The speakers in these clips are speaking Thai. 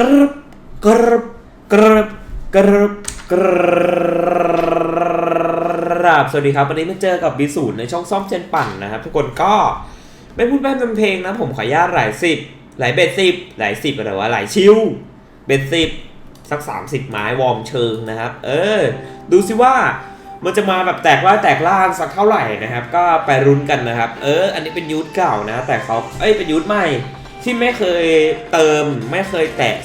กรบกรบกรบกรบกราบสวัสดีครับวันนี้มาเจอกับบีศูนในช่องซ่อมเจนปั่นนะครับ ทุกคนก็ไม่พูดแม่นเพลงนะผมขออนุญาตหลายสิบหลายเบ็ดสิบหลายสิบอะไรวะหลายชิวเบ็ดสิบสัก30ไม้วอร์มเชิงนะครับ เออ ดูสิว่ามันจะมาแบบแตกว่าแตกล่างสักเท่าไหร่นะครับ ก็ไปรุ้นกันนะครับ เออ อันนี้เป็นยูทเก่านะ แต่เขาเอ้ยเป็นยูทใหม่ ที่ไม่เคยเติมไม่เคยแตะ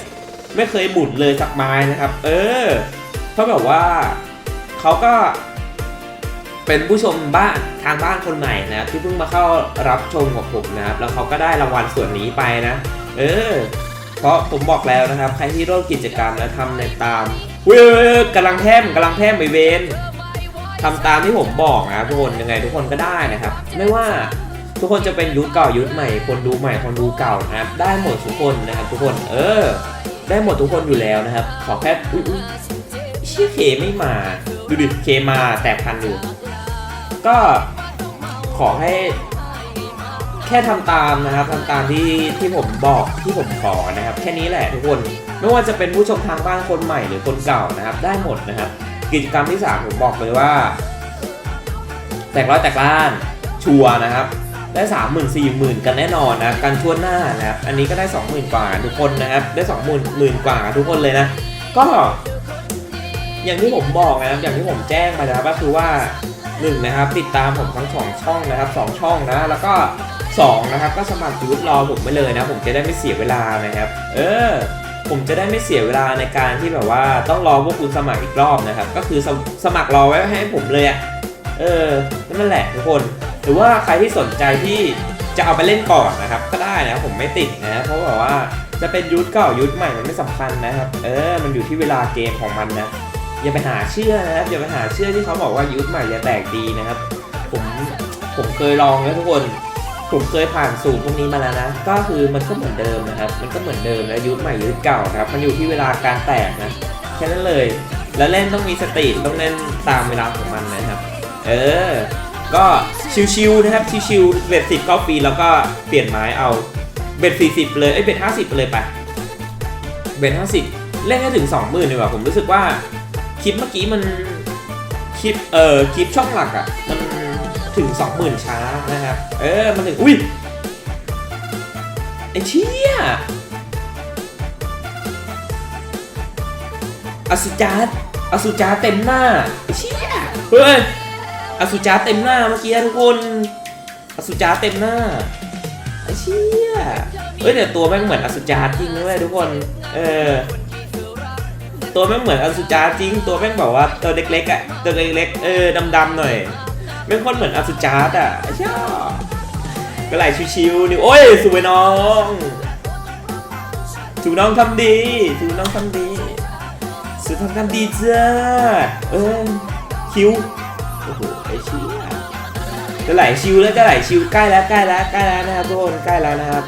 ไม่เคยบุดเลยสักไม้นะครับ เออเพราะแบบว่าเขาก็เป็นผู้ชมบ้านทางบ้านคนใหม่นะที่เพิ่งมาเข้ารับชมกับผมนะครับ แล้วเขาก็ได้รางวัลส่วนนี้ไปนะ เออ เพราะผมบอกแล้วนะครับ ใครที่ร่วมกิจกรรมและทำในตามเว้ยกำลังแทมกำลังแทมไปเวนทำตามที่ผมบอกนะทุกคนยังไงทุกคนก็ได้นะครับ ไม่ว่า ทุกคนจะเป็นยุคเก่ายุคใหม่ คนดูใหม่คนดูเก่านะครับ ได้หมดทุกคนนะครับ ทุกคน เออ ได้หมดทุกคนอยู่แล้วนะครับ ขอแค่อุ้ยอุ๊ยเชี่ยเคไม่มา ดูดิเคมาแตกพันอยู่ ก็ขอให้ แค่ทำตามนะครับทำตามที่ที่ผมบอกที่ผมขอนะครับ แค่นี้แหละทุกคน ไม่ว่าจะเป็นผู้ชมทางบ้านคนใหม่หรือคนเก่านะครับ ได้หมดนะครับ กิจกรรมที่สามผมบอกเลยว่า แตกร้อยแตกล้านชัวนะครับ ได้สามหมื่นสี่หมื่นกันแน่นอนนะกันทั่วหน้านะครับอันนี้ก็ได้สองหมื่นกว่าทุกคนนะครับได้สองหมื่นหมื่นกว่าทุกคนเลยนะ ก็อย่างที่ผมบอกนะครับอย่างที่ผมแจ้งไปนะครับก็คือว่าหนึ่งนะครับติดตามผมทั้งสองช่องนะครับสองช่องนะ แล้วก็สองนะครับ ก็สมัครยูทรอผมไปเลยนะ ผมจะได้ไม่เสียเวลานะครับ เออ ผมจะได้ไม่เสียเวลาในการที่แบบว่าต้องรอพวกคุณสมัครอีกรอบนะครับ ก็คือสมสมัครรอไว้ให้ผมเลยอะเออนั่นแหละทุกคน หรือว่าใครที่สนใจที่จะเอาไปเล่นก่อนนะครับ ก็ได้นะผมไม่ติดนะเพราะแบบว่าจะเป็นยุทธเก่ายุทธใหม่มันไม่สำคัญนะครับ เออ มันอยู่ที่เวลาเกมของมันนะอย่าไปหาเชื่อนะครับอย่าไปหาเชื่อที่เขาบอกว่ายุทธใหม่จะแตกดีนะครับ ผมผมเคยลองแล้วทุกคนผมเคยผ่านสูตรพวกนี้มาแล้วนะ ก็คือมันก็เหมือนเดิมนะครับ มันก็เหมือนเดิมนะยุทธใหม่ยุทธเก่าครับ มันอยู่ที่เวลาการแตกนะแค่นั้นเลย แล้วเล่นต้องมีสติต้องเล่นตามเวลาของมันนะครับ เออ ก็ชิวๆนะครับชิวๆเบ็ดสิบเข้าฟรีแล้วก็เปลี่ยนไม้เอาเบ็ดสี่สิบเลยเอ้เบ็ดห้าสิบเลยไปเบ็ดห้าสิบเล่นให้ถึงสองหมื่นดีกว่าผมรู้สึกว่าคลิปเมื่อกี้มันคลิปเอ่อคลิปช่องหลักอะ่ะมันถึงสองหมื่นช้านะครับเออมันถึงอุ้ยไอ้เชี่ยอสุจาร์อสุจาร์เต็มหน้าไอ้เชี่ยเฮ้ย อสุจาเต็มหน้าเมื่อกี้ทุกคนอสุจาเต็มหน้าไอ้เชี่ยเอ้ยแต่ตัวแม่งเหมือนอสุจาจริงเว้ยทุกคน เออ ตัวแม่งเหมือนอสุจาจริง ตัวแม่งบอกว่าตัวเล็กๆอะตัวเล็กๆเออดำๆหน่อยแม่งคนเหมือนอสุจาอะไอ้เชี่ยก็ไหลชิวๆนี่โอ้ยสวยน้องสูน้องทำดีสูน้องทำดีสูทำกันดีจ้าเออคิว ไอ้เชี่ยจะไหลชิวแล้วจะไหลชิวใกล้แล้วใกล้แล้วใกล้แล้วนะครับทุกคนใกล้แล้วนะครับ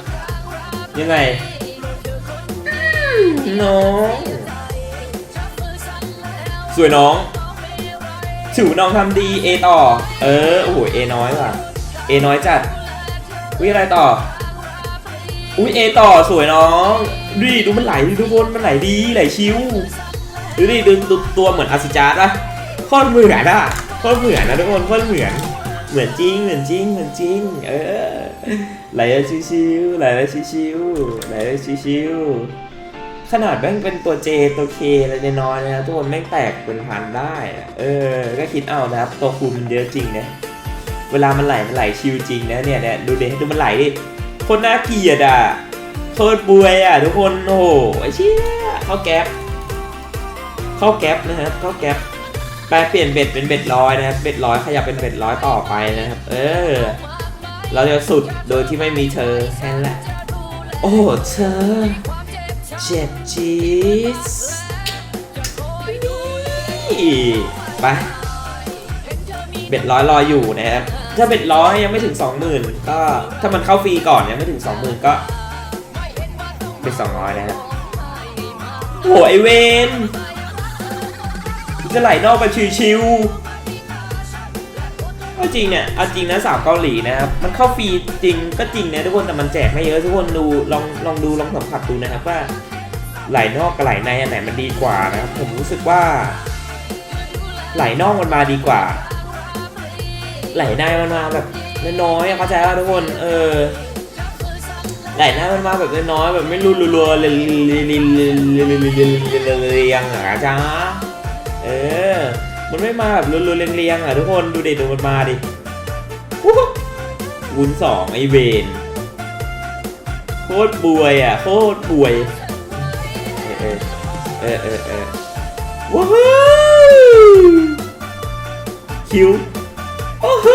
ยังไงน้องสวยน้องถือน้องทำดีเอต่อ เออโอ้โหเอน้อยว่ะเอน้อยจัดวิอะไรต่ออุ้ยเอต่อสวยน้องดูดิดูมันไหลดิทุกคนมันไหลดีไหลชิวดูดิดูดูตัวเหมือนอาสุจาร์ปะโคตรเหมือนอะ โคตรเหมือนนะทุกคนโคตรเหมือน เหมือนจริง เหมือนจริง เหมือนจริง เออไหลแล้วชิวๆไหลแล้วชิวๆไหลแล้วชิวๆขนาดแม่งเป็นตัวเจตัวเคอะไรน้อยนะทุกคนแม่งแตกเป็นพันได้ เออ ก็คิดเอานะครับ ตัวคูมันเยอะจริงนะเวลามันไหลมันไหลชิวจริงนะเนี่ยเนี่ยดูเด็ดูมันไหลดิคนน่าเกลียดอะโคตรบวยอะทุกคนโอ้โหไอ้เชี่ยเข้าแก๊ปเข้าแก๊ปนะครับเข้าแก๊ป แปลเปลี่ยนเบ็ดเป็นเบ็ดร้อยนะครับ เบ็ดร้อยขยับเป็นเบ็ดร้อยต่อไปนะครับ เออ เราจะสุดโดยที่ไม่มีเธอแค่นั้นแหละ โอ้เธอเจ็บจี๊ดไป เบ็ดร้อยรออยู่นะครับ ถ้าเบ็ดร้อยยังไม่ถึง20,000ก็ถ้ามันเข้าฟรีก่อนยังไม่ถึง20,000ก็เบ็ด200นะครับโหไอเวน จะไหลนอกไปชิวๆก็จริงเนี่ยเอาจริงนะสาวเกาหลีนะครับ มันเข้าฟรีจริงก็จริงนะทุกคนแต่มันแจกไม่เยอะทุกคนดูลองลองดูลองสัมผัสดูนะครับว่าไหลนอกกับไหลในอันไหนมันดีกว่านะครับผมรู้สึกว่า ไหลนอกมันมาดีกว่า ไหลในมันมาแบบน้อยๆเข้าใจว่าทุกคนเออไหลหน้ามันมาแบบน้อยๆแบบไม่รุนรัวเลยเรียงๆอะจ้า เออ มันไม่มาแบบรุนๆเรียงๆอะทุกคนดูเด็ดดูมันมาดิวุ้นสองไอเวนโคตรบวยอะโคตรบวย เออเออเออเออว้าวคิวโอ้โห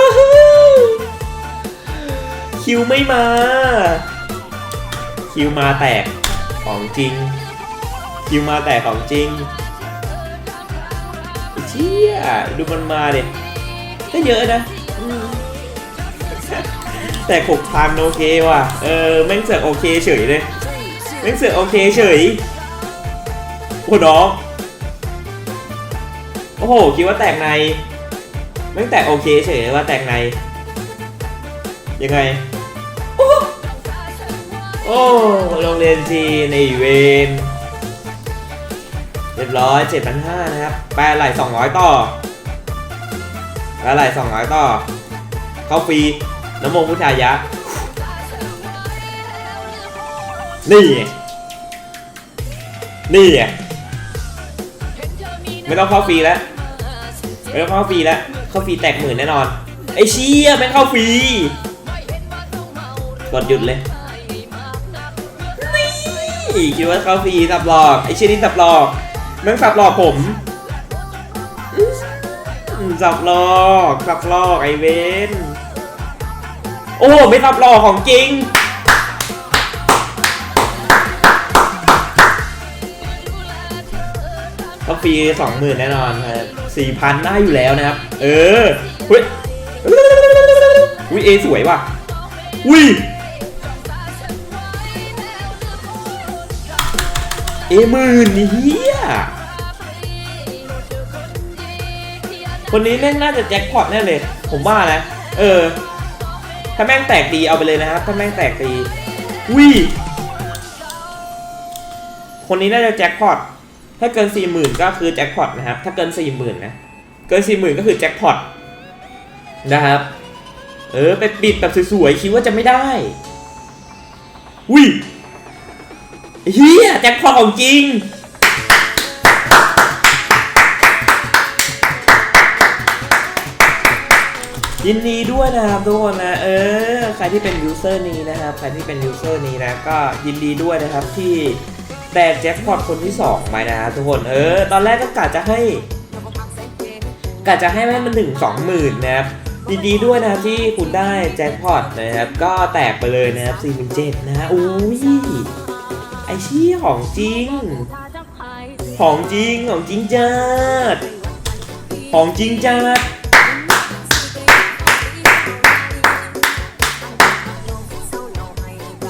คิวไม่มา คิวมาแตกของจริง คิวมาแตกของจริง ชี่ยดูมันมาเด็ก็เยอะนะ แต่หกพันโอเคว่ะ เออแม่งเสือกโอเคเฉยเลยแม่งเสือกโอเคเฉย โอ้น้อง โอ้โห คิดว่าแตกในแม่งแตกโอเคเฉยว่าแตกใน ยังไง โอ้โรงเรียนจีในเวน เรียบร้อย7,500นะครับ แปลไหล200 ต่อ แปลไหล200 ต่อ เข้าฟรีน้ำมงพุทธายะ นี่ นี่ไงไม่ต้องเข้าฟรีแล้ว ไม่ต้องเข้าฟรีแล้ว เข้าฟรีแตกหมื่นแน่นอน ไอ้เชี่ยไม่เข้าฟรี กดหยุดเลย นี่ คิดว่าเข้าฟรีสับหลอก ไอ้เชี่ยนี่สับหลอก แม่งสับหลอกผมสับหลอกสับหลอกไอเวนโอ้ไม่สับหลอกของจริงก็ฟรีสองหมื่นแน่นอนครับสี่พันได้อยู่แล้วนะครับ เออเฮ้ยอุ้ยเอสวยว่ะอุ้ย เอหมื่นเฮียคนนี้แม่งน่าจะแจ็คพอตแน่เลย ผมว่านะ เออ ถ้าแม่งแตกดีเอาไปเลยนะครับ ถ้าแม่งแตกดีอุ้ยคนนี้น่าจะแจ็คพอต ถ้าเกิน4 0,000ก็คือแจ็คพอตนะครับ ถ้าเกิน4 0,000นนะ เกิน4 0,000ก็คือแจ็คพอตนะครับ เออ ไปปิดแบบสวยๆ คิดว่าจะไม่ได้อุ้ย เฮียแจ็คพอตของจริง ยินดีด้วยนะครับทุกคนนะเออใครที่เป็นยูเซอร์นี้นะครับใครที่เป็นยูเซอร์นี้นะก็ยินดีด้วยนะครับที่แต่แจ็คพอตคนที่2ไปนะครับทุกคนเออตอนแรกก็กะจะให้กะจะให้แม่มันถึง20,000นะครับยินดีด้วยนะครับที่คุณได้แจ็คพอตนะครับก็แตกไปเลยนะครับ47,000นะฮะอุ้ย ไอเชี่ยของจริง ของจริงของจริงจัดของจริงจัด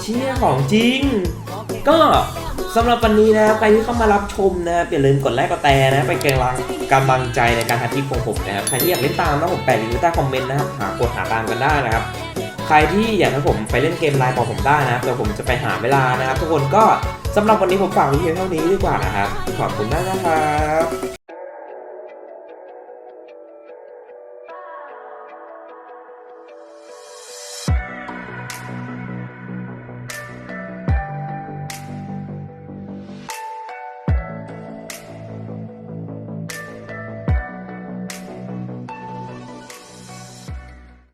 เชี่ยของจริง ก็สำหรับวันนี้นะครับใครที่เข้ามารับชมนะครับอย่าลืมกดไลค์กดแชร์นะเป็นกำลังกำลังใจในการทำคลิปของผมนะครับใครที่อยากเล่นตามนะผมแปะลิงก์ใต้คอมเมนต์นะครับหากดหาตามกันได้นะครับ ใครที่อยากให้ผมไปเล่นเกมไลน์บอกผมได้นะครับเดี๋ยวผมจะไปหาเวลานะครับ ทุกคนก็สำหรับวันนี้ผมฝากไว้เพียงเท่านี้ดีกว่านะครับขอบคุณมากนะครับ